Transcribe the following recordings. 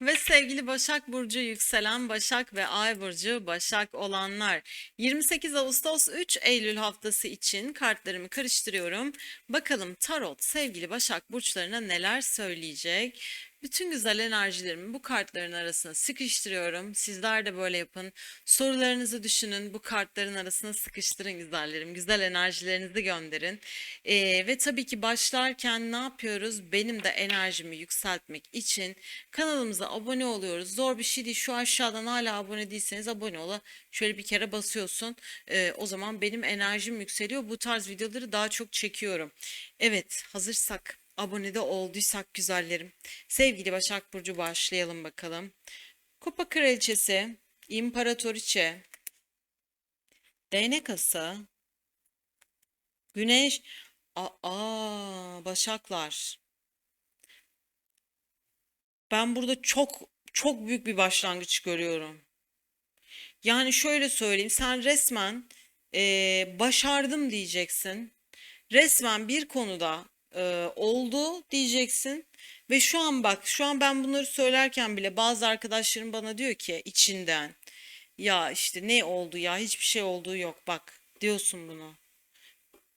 Ve sevgili Başak Burcu yükselen Başak ve Ay Burcu Başak olanlar 28 Ağustos 3 Eylül haftası için kartlarımı karıştırıyorum. Bakalım tarot sevgili Başak burçlarına neler söyleyecek? Bütün güzel enerjilerimi bu kartların arasına sıkıştırıyorum. Sizler de böyle yapın. Sorularınızı düşünün. Bu kartların arasına sıkıştırın güzellerim. Güzel enerjilerinizi gönderin. Ee, ve tabii ki başlarken ne yapıyoruz? Benim de enerjimi yükseltmek için kanalımıza abone oluyoruz. Zor bir şey değil. Şu aşağıdan hala abone değilseniz abone ola. Şöyle bir kere basıyorsun. Ee, o zaman benim enerjim yükseliyor. Bu tarz videoları daha çok çekiyorum. Evet, hazırsak abone de olduysak güzellerim. Sevgili Başak Burcu başlayalım bakalım. Kupa Kraliçesi, İmparatoriçe, Değnek Ası, Güneş, aa, Başaklar. Ben burada çok çok büyük bir başlangıç görüyorum. Yani şöyle söyleyeyim, sen resmen eee, başardım diyeceksin. Resmen bir konuda eee, oldu diyeceksin. Ve şu an bak, şu an ben bunları söylerken bile bazı arkadaşlarım bana diyor ki içinden, ya işte ne oldu ya hiçbir şey olduğu yok bak diyorsun bunu.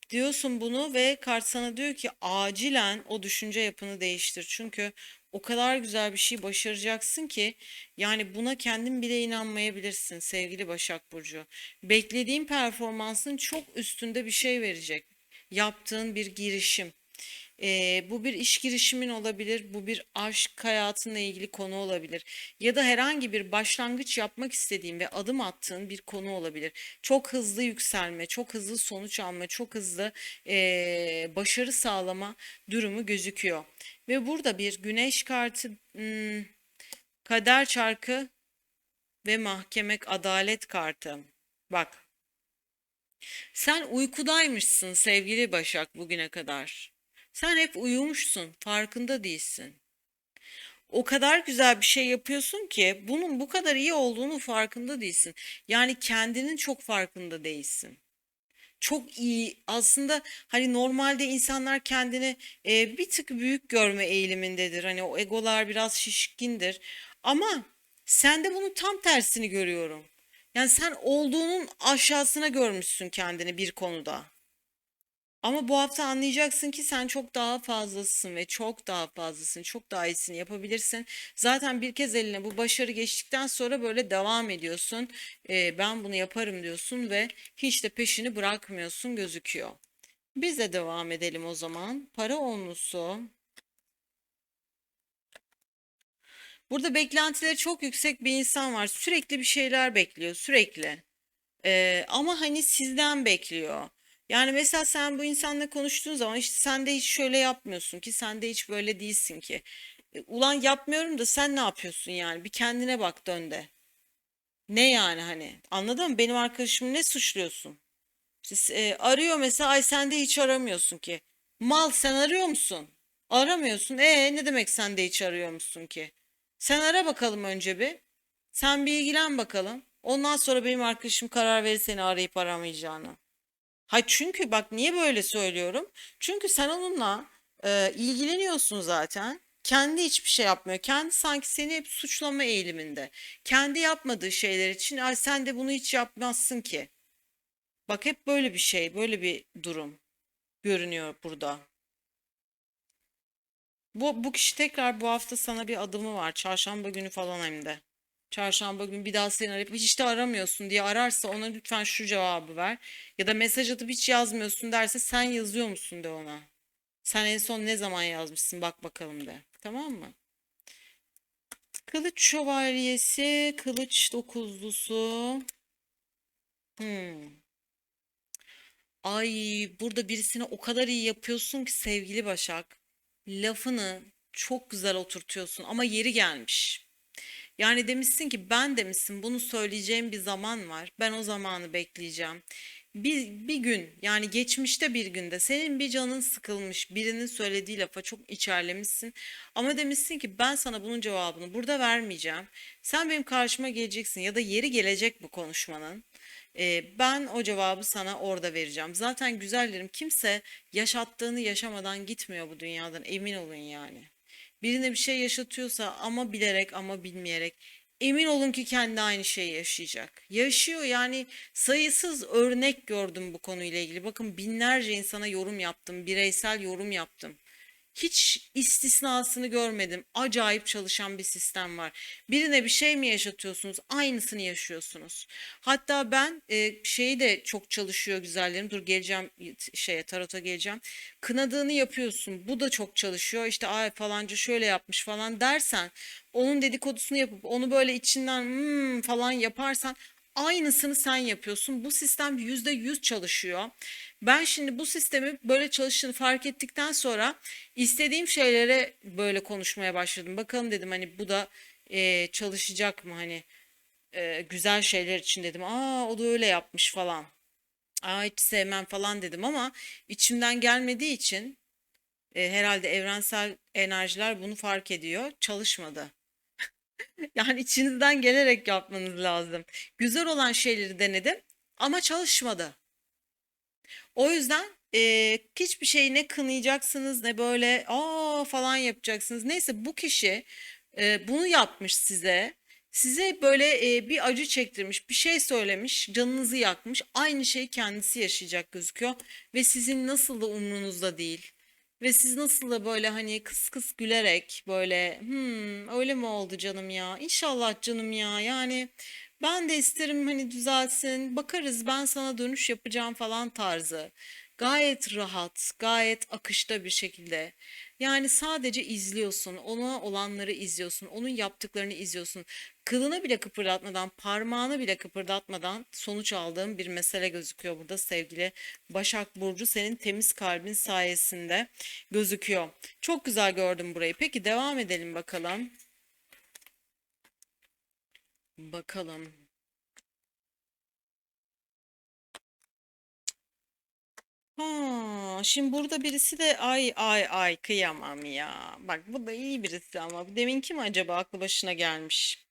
Diyorsun bunu ve kart sana diyor ki acilen o düşünce yapını değiştir. Çünkü o kadar güzel bir şey başaracaksın ki yani buna kendin bile inanmayabilirsin sevgili Başak Burcu. Beklediğin performansın çok üstünde bir şey verecek. Yaptığın bir girişim. Ee, bu bir iş girişimin olabilir, bu bir aşk hayatınla ilgili konu olabilir ya da herhangi bir başlangıç yapmak istediğin ve adım attığın bir konu olabilir. Çok hızlı yükselme, çok hızlı sonuç alma, çok hızlı ee, başarı sağlama durumu gözüküyor. Ve burada bir güneş kartı, hmm, kader çarkı ve mahkeme adalet kartı. Bak, sen uykudaymışsın sevgili Başak bugüne kadar. Sen hep uyumuşsun, farkında değilsin. O kadar güzel bir şey yapıyorsun ki bunun bu kadar iyi olduğunu farkında değilsin. Yani kendinin çok farkında değilsin. Çok iyi aslında hani normalde insanlar kendini e, bir tık büyük görme eğilimindedir. Hani o egolar biraz şişkindir. Ama sende bunun tam tersini görüyorum. Yani sen olduğunun aşağısına görmüşsün kendini bir konuda. Ama bu hafta anlayacaksın ki sen çok daha fazlasın ve çok daha fazlasın, çok daha iyisini yapabilirsin. Zaten bir kez eline bu başarı geçtikten sonra böyle devam ediyorsun. Ee, ben bunu yaparım diyorsun ve hiç de peşini bırakmıyorsun gözüküyor. Biz de devam edelim o zaman. Para onlusu. Burada beklentileri çok yüksek bir insan var. Sürekli bir şeyler bekliyor, sürekli. Ee, ama hani sizden bekliyor. Yani mesela sen bu insanla konuştuğun zaman işte sen de hiç şöyle yapmıyorsun ki sen de hiç böyle değilsin ki. E, Ulan yapmıyorum da sen ne yapıyorsun yani? Bir kendine bak dön de. Ne yani hani? Anladın mı? Benim arkadaşımı ne suçluyorsun? İşte, e, arıyor mesela ay sen de hiç aramıyorsun ki. Mal sen arıyor musun? Aramıyorsun. E ne demek sen de hiç arıyor musun ki? Sen ara bakalım önce bir. Sen bir ilgilen bakalım. Ondan sonra benim arkadaşım karar verir seni arayıp aramayacağını. Ha çünkü bak niye böyle söylüyorum? Çünkü sen onunla e, ilgileniyorsun zaten. Kendi hiçbir şey yapmıyor. Kendi sanki seni hep suçlama eğiliminde. Kendi yapmadığı şeyler için ay sen de bunu hiç yapmazsın ki. Bak hep böyle bir şey, böyle bir durum görünüyor burada. Bu, bu kişi tekrar bu hafta sana bir adımı var. Çarşamba günü falan hem de. Çarşamba günü bir daha seni arayıp hiç de aramıyorsun diye ararsa ona lütfen şu cevabı ver. Ya da mesaj atıp hiç yazmıyorsun derse sen yazıyor musun de ona. Sen en son ne zaman yazmışsın bak bakalım de. Tamam mı? Kılıç şövalyesi, kılıç dokuzlusu. Hmm. Ay burada birisine o kadar iyi yapıyorsun ki sevgili Başak. Lafını çok güzel oturtuyorsun ama yeri gelmiş. Yani demişsin ki ben demişsin bunu söyleyeceğim bir zaman var. Ben o zamanı bekleyeceğim. Bir, bir gün yani geçmişte bir günde senin bir canın sıkılmış birinin söylediği lafa çok içerlemişsin. Ama demişsin ki ben sana bunun cevabını burada vermeyeceğim. Sen benim karşıma geleceksin ya da yeri gelecek bu konuşmanın. Ee, ben o cevabı sana orada vereceğim. Zaten güzellerim kimse yaşattığını yaşamadan gitmiyor bu dünyadan emin olun yani. Birine bir şey yaşatıyorsa ama bilerek ama bilmeyerek emin olun ki kendi aynı şeyi yaşayacak. Yaşıyor yani sayısız örnek gördüm bu konuyla ilgili. Bakın binlerce insana yorum yaptım, bireysel yorum yaptım. Hiç istisnasını görmedim. Acayip çalışan bir sistem var. Birine bir şey mi yaşatıyorsunuz? Aynısını yaşıyorsunuz. Hatta ben e, şeyi de çok çalışıyor güzellerim. Dur geleceğim şeye tarota geleceğim. Kınadığını yapıyorsun. Bu da çok çalışıyor. İşte ay falanca şöyle yapmış falan dersen onun dedikodusunu yapıp onu böyle içinden hmm falan yaparsan Aynısını sen yapıyorsun. Bu sistem yüzde yüz çalışıyor. Ben şimdi bu sistemi böyle çalıştığını fark ettikten sonra istediğim şeylere böyle konuşmaya başladım. Bakalım dedim hani bu da e, çalışacak mı hani e, güzel şeyler için dedim. Aa o da öyle yapmış falan. Aa hiç sevmem falan dedim ama içimden gelmediği için e, herhalde evrensel enerjiler bunu fark ediyor. Çalışmadı. Yani içinizden gelerek yapmanız lazım. Güzel olan şeyleri denedim ama çalışmadı. O yüzden e, hiçbir şeyi ne kınayacaksınız ne böyle aa falan yapacaksınız. Neyse bu kişi e, bunu yapmış size. Size böyle e, bir acı çektirmiş, bir şey söylemiş, canınızı yakmış. Aynı şeyi kendisi yaşayacak gözüküyor ve sizin nasıl da umrunuzda değil. Ve siz nasıl da böyle hani kıs kıs gülerek böyle hmm, öyle mi oldu canım ya? İnşallah canım ya. Yani ben de isterim hani düzelsin. Bakarız ben sana dönüş yapacağım falan tarzı. Gayet rahat, gayet akışta bir şekilde. Yani sadece izliyorsun, ona olanları izliyorsun, onun yaptıklarını izliyorsun. Kılını bile kıpırdatmadan, parmağını bile kıpırdatmadan sonuç aldığım bir mesele gözüküyor burada sevgili Başak Burcu. Senin temiz kalbin sayesinde gözüküyor. Çok güzel gördüm burayı. Peki devam edelim bakalım. Bakalım. Ha, şimdi burada birisi de ay ay ay kıyamam ya. Bak bu da iyi birisi ama bu deminki mi acaba aklı başına gelmiş?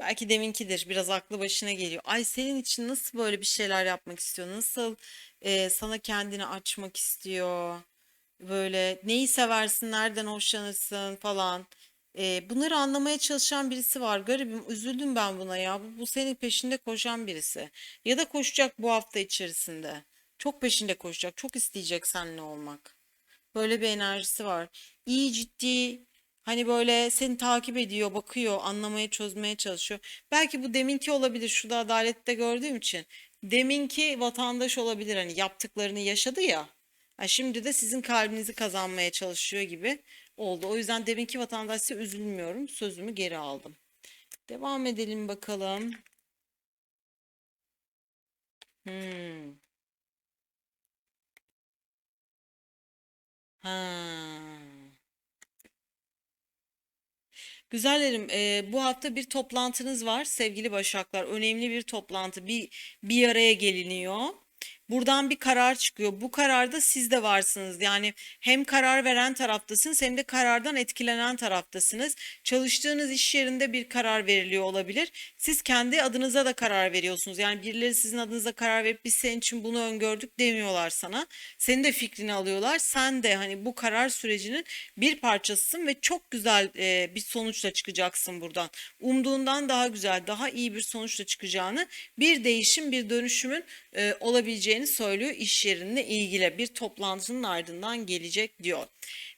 Belki deminkidir. Biraz aklı başına geliyor. Ay senin için nasıl böyle bir şeyler yapmak istiyor? Nasıl e, sana kendini açmak istiyor? Böyle neyi seversin, nereden hoşlanırsın falan. E, bunları anlamaya çalışan birisi var. Garibim, üzüldüm ben buna ya. Bu, bu senin peşinde koşan birisi. Ya da koşacak bu hafta içerisinde. Çok peşinde koşacak. Çok isteyecek seninle olmak. Böyle bir enerjisi var. İyi ciddi hani böyle seni takip ediyor, bakıyor, anlamaya, çözmeye çalışıyor. Belki bu deminki olabilir. Şurada adalette gördüğüm için. Deminki vatandaş olabilir. Hani yaptıklarını yaşadı ya. Ha, şimdi de sizin kalbinizi kazanmaya çalışıyor gibi oldu. O yüzden deminki vatandaşsa üzülmüyorum. Sözümü geri aldım. Devam edelim bakalım. Hmm. Ha. Güzellerim, eee, bu hafta bir toplantınız var sevgili Başaklar. Önemli bir toplantı, bir bir araya geliniyor. Buradan bir karar çıkıyor. Bu kararda siz de varsınız. Yani hem karar veren taraftasınız hem de karardan etkilenen taraftasınız. Çalıştığınız iş yerinde bir karar veriliyor olabilir. Siz kendi adınıza da karar veriyorsunuz. Yani birileri sizin adınıza karar verip biz senin için bunu öngördük demiyorlar sana. Senin de fikrini alıyorlar. Sen de hani bu karar sürecinin bir parçasısın ve çok güzel e, bir sonuçla çıkacaksın buradan. Umduğundan daha güzel, daha iyi bir sonuçla çıkacağını, bir değişim, bir dönüşümün e, olabileceğini söylüyor iş yerinle ilgili bir toplantının ardından gelecek diyor.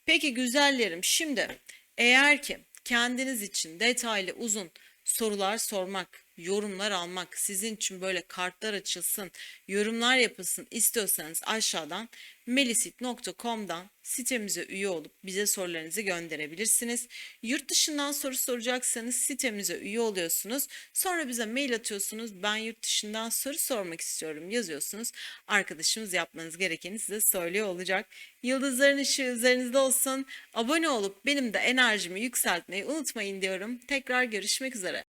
Peki güzellerim şimdi eğer ki kendiniz için detaylı uzun sorular sormak, yorumlar almak, sizin için böyle kartlar açılsın, yorumlar yapılsın istiyorsanız aşağıdan melisit.com'dan sitemize üye olup bize sorularınızı gönderebilirsiniz. Yurt dışından soru soracaksanız sitemize üye oluyorsunuz. Sonra bize mail atıyorsunuz. Ben yurt dışından soru sormak istiyorum yazıyorsunuz. Arkadaşımız yapmanız gerekeni size söylüyor olacak. Yıldızların ışığı üzerinizde olsun. Abone olup benim de enerjimi yükseltmeyi unutmayın diyorum. Tekrar görüşmek üzere.